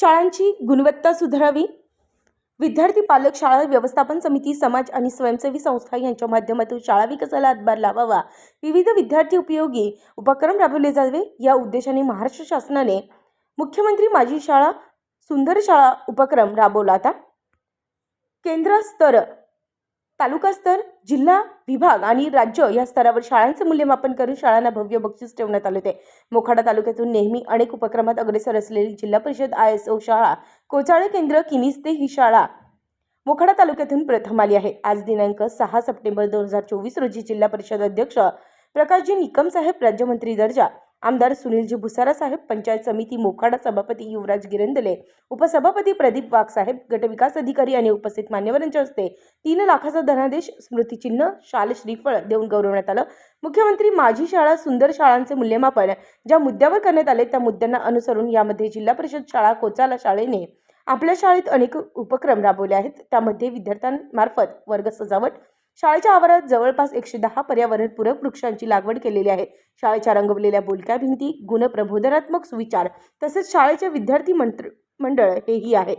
शाळांची गुणवत्ता सुधारावी? विद्यार्थी पालक शाळा व्यवस्थापन समिती समाज आणि स्वयंसेवी संस्था यांच्या माध्यमातून शाळा विकासाला हातभार लावावा. विविध विद्यार्थी उपयोगी उपक्रम राबवले जावे या उद्देशाने महाराष्ट्र शासनाने मुख्यमंत्री माझी शाळा सुंदर शाळा उपक्रम राबवला होता. केंद्रस्तर तालुकास्तर तालुका स्तर जिल्हा विभाग आणि राज्य या स्तरावर शाळांचं मूल्यमापन करून शाळांना भव्य बक्षीस ठेवण्यात आले होते. मोखाडा तालुक्यातून नेहमी अनेक उपक्रमात अग्रेसर असलेली जिल्हा परिषद आय एस ओ शाळा कोचाळे केंद्र किनिस्ते ही शाळा मोखाडा तालुक्यातून प्रथम आली आहे. आज दिनांक सहा सप्टेंबर दोन हजार चोवीस रोजी जिल्हा परिषद अध्यक्ष प्रकाशजी निकम साहेब राज्यमंत्री दर्जा आमदार सुनीलजी भुसारा साहेब पंचायत समिती मोखाडा सभापती युवराज गिरंदले उपसभापती प्रदीप वाघसाहेब गटविकास अधिकारी आणि उपस्थित मान्यवरांच्या हस्ते तीन लाखाचा धनादेश स्मृतिचिन्ह शाल श्रीफळ देऊन गौरवण्यात आलं. मुख्यमंत्री माझी शाळा सुंदर शाळांचे मूल्यमापन ज्या मुद्द्यावर करण्यात आले त्या मुद्द्यांना अनुसरून यामध्ये जिल्हा परिषद शाळा कोचाला शाळेने आपल्या शाळेत अनेक उपक्रम राबवले आहेत. त्यामध्ये विद्यार्थ्यांमार्फत वर्ग सजावट शाळेच्या आवारात जवळपास एकशे दहा पर्यावरणपूरक वृक्षांची लागवड केलेली आहे. शाळेच्या रंगवलेल्या बोलक्या भिंती गुणप्रबोधनात्मक सुविचार तसेच शाळेचे विद्यार्थी मंत्र मंडळ हेही आहे.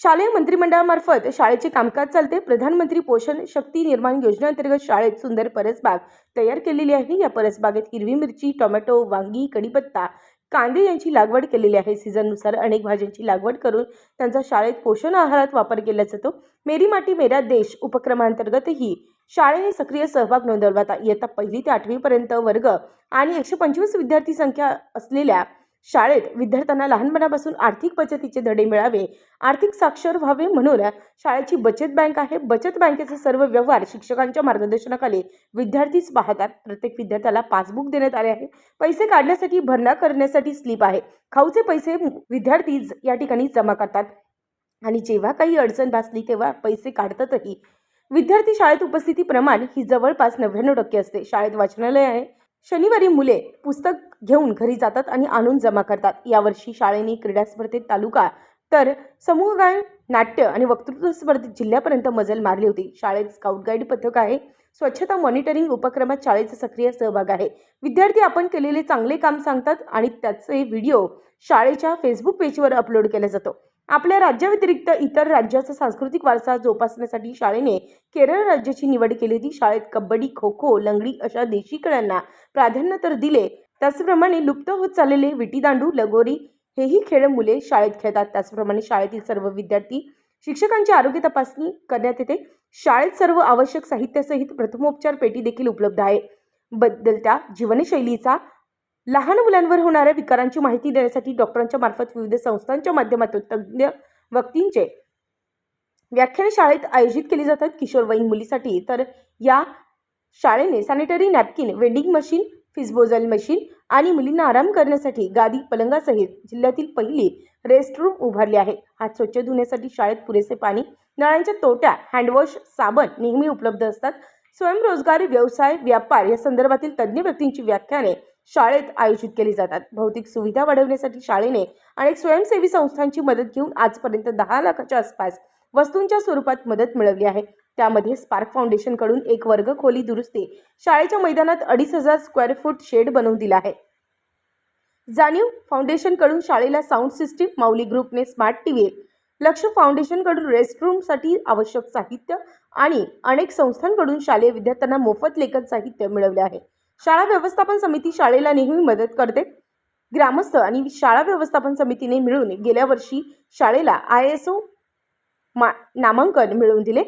शालेय मंत्रिमंडळामार्फत शाळेचे कामकाज चालते. प्रधानमंत्री पोषण शक्ती निर्माण योजनेअंतर्गत शाळेत सुंदर परसबाग तयार केलेली आहे. या परसबागेत हिरवी मिरची टोमॅटो वांगी कढीपत्ता कांदे यांची लागवड केलेली आहे सीझननुसार. अनेक भाज्यांची लागवड करून त्यांचा शाळेत पोषण आहारात वापर केला जातो. मेरी माटी मेरा देश उपक्रमांतर्गतही शाळेने सक्रिय सहभाग नोंदवला इयत्ता पहिली ते आठवीपर्यंत वर्ग आणि एकशे पंचवीस विद्यार्थी संख्या असलेल्या शाळेत विद्यार्थ्यांना लहानपणापासून आर्थिक बचतीचे धडे मिळावे आर्थिक साक्षर व्हावे म्हणून शाळेची बचत बँक आहे. बचत बँकेचे सर्व व्यवहार शिक्षकांच्या मार्गदर्शनाखाली विद्यार्थीच पाहतात. प्रत्येक विद्यार्थ्याला पासबुक देण्यात आले आहे. पैसे काढण्यासाठी भरणा करण्यासाठी स्लिप आहे. खाऊचे पैसे विद्यार्थी या ठिकाणी जमा करतात. आणि जेव्हा काही अडचण भासली तेव्हा पैसे काढतातही. विद्यार्थी शाळेत उपस्थिती प्रमाण ही जवळपास नव्याण्णव टक्के असते. शाळेत वाचनालय आहे. शनिवारी मुले पुस्तक घेऊन घरी जातात आणि आणून जमा करतात. यावर्षी शाळेने क्रीडा स्पर्धेत तालुका तर समूह गायन नाट्य आणि वक्तृत्व स्पर्धेत जिल्ह्यापर्यंत मजल मारली होती. शाळेत स्काउट गाईड पथक आहे. स्वच्छता मॉनिटरिंग उपक्रमात शाळेचा सक्रिय सहभाग आहे. विद्यार्थी आपण केलेले चांगले काम सांगतात आणि त्याचे व्हिडिओ शाळेच्या फेसबुक पेजवर अपलोड केला जातो. आपल्या राज्याव्यतिरिक्त इतर राज्याचा सांस्कृतिक वारसा जोपासण्यासाठी शाळेने केरळ राज्याची निवड केली होती. शाळेत कबड्डी खो खो लंगडी अशा देशी खेळांना प्राधान्य तर दिले. त्याचप्रमाणे लुप्त होत चाललेले विटीदांडू लगोरी हेही खेळ मुले शाळेत खेळतात. त्याचप्रमाणे शाळेतील सर्व विद्यार्थी शिक्षकांची आरोग्य तपासणी करण्यात येते. शाळेत सर्व आवश्यक साहित्यासहित प्रथमोपचार पेटी देखील उपलब्ध आहे. बदलत्या जीवनशैलीचा लहान मुलांवर होणाऱ्या विकारांची माहिती देण्यासाठी डॉक्टरांच्या मार्फत विविध संस्थांच्या माध्यमातून तज्ज्ञ व्यक्तींचे व्याख्याने शाळेत आयोजित केली जातात. किशोरवयीन मुलीसाठी. तर या शाळेने सॅनिटरी नॅपकिन वेंडिंग मशीन फिसबोजल मशीन आणि मुलींना आराम करण्यासाठी गादी पलंगासहित जिल्ह्यातील पहिली रेस्टरूम उभारली आहे. हात स्वच्छ धुण्यासाठी शाळेत पुरेसे पाणी नळांच्या तोट्या हँडवॉश साबण नेहमी उपलब्ध असतात. स्वयंरोजगार व्यवसाय व्यापार या संदर्भातील तज्ज्ञ व्यक्तींची व्याख्याने शाळेत आयोजित केली जातात. भौतिक सुविधा वाढवण्यासाठी शाळेने अनेक स्वयंसेवी संस्थांची मदत घेऊन आजपर्यंत दहा लाखाच्या आसपास वस्तूंच्या स्वरूपात मदत मिळवली आहे. त्यामध्ये स्पार्क फाउंडेशनकडून एक वर्ग खोली दुरुस्ती शाळेच्या मैदानात अडीच हजार स्क्वेअर फूट शेड बनवून दिला आहे. जाणीव फाउंडेशनकडून शाळेला साऊंड सिस्टीम माऊली ग्रुपने स्मार्ट टीव्ही लक्ष फाउंडेशनकडून रेस्टरूमसाठी आवश्यक साहित्य आणि अनेक संस्थांकडून शालेय विद्यार्थ्यांना मोफत लेखन साहित्य मिळवले आहे. शाळा व्यवस्थापन समिती शाळेला नेहमी मदत करते. ग्रामस्थ आणि शाळा व्यवस्थापन समितीने मिळून गेल्या वर्षी शाळेला आय एस ओ मा नामांकन मिळवून दिले.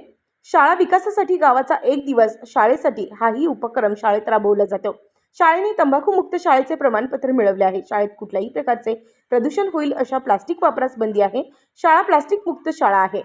शाळा विकासासाठी गावाचा एक दिवस शाळेसाठी हाही उपक्रम शाळेत राबवला जातो. शाळेने तंबाखूमुक्त शाळेचे प्रमाणपत्र मिळवले आहे. शाळेत कुठल्याही प्रकारचे प्रदूषण होईल अशा प्लास्टिक वापरास बंदी आहे. शाळा प्लास्टिक मुक्त शाळा आहे.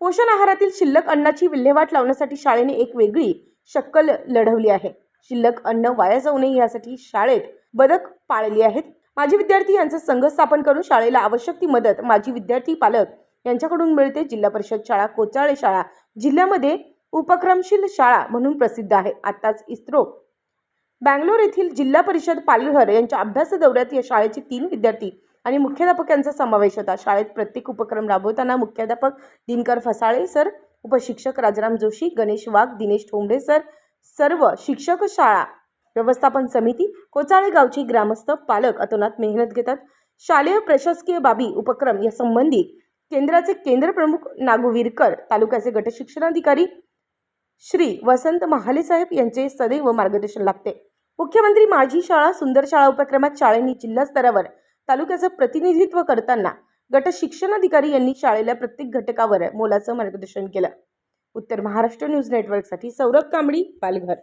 पोषण आहारातील शिल्लक अन्नाची विल्हेवाट लावण्यासाठी शाळेने एक वेगळी शक्कल लढवली आहे. शिल्लक अन्न वाया जाऊ नये यासाठी शाळेत बदक पाळली आहेत. माजी विद्यार्थी यांचा संघ स्थापन करून शाळेला आवश्यक ती मदत माजी विद्यार्थी पालक यांच्याकडून मिळते. जिल्हा परिषद शाळा कोचाळे शाळा जिल्ह्यामध्ये उपक्रमशील शाळा म्हणून प्रसिद्ध आहे. आत्ताच इस्रो बँगलोर येथील जिल्हा परिषद पालघर यांच्या अभ्यास दौऱ्यात या शाळेचे तीन विद्यार्थी आणि मुख्याध्यापक यांचा समावेश होता. शाळेत प्रत्येक उपक्रम राबवताना मुख्याध्यापक दिनकर फसाळे सर उपशिक्षक राजाराम जोशी गणेश वाघ दिनेश ठोंबरे सर सर्व शिक्षक शाळा व्यवस्थापन समिती कोचाळे गावची ग्रामस्थ पालक अतोनात मेहनत घेतात. शालेय प्रशासकीय बाबी उपक्रम या संबंधित केंद्राचे केंद्र प्रमुख नागुवीरकर तालुक्याचे गटशिक्षणाधिकारी श्री वसंत महाले साहेब यांचे सदैव मार्गदर्शन लागते मुख्यमंत्री माझी शाळा सुंदर शाळा उपक्रमात शाळेने जिल्हा स्तरावर तालुक्याचं प्रतिनिधित्व करताना गट शिक्षणाधिकारी यांनी शाळेला प्रत्येक घटकावर मोलाचं मार्गदर्शन केलं. उत्तर महाराष्ट्र न्यूज नेटवर्कसाठी सौरभ कांबळी पालघर.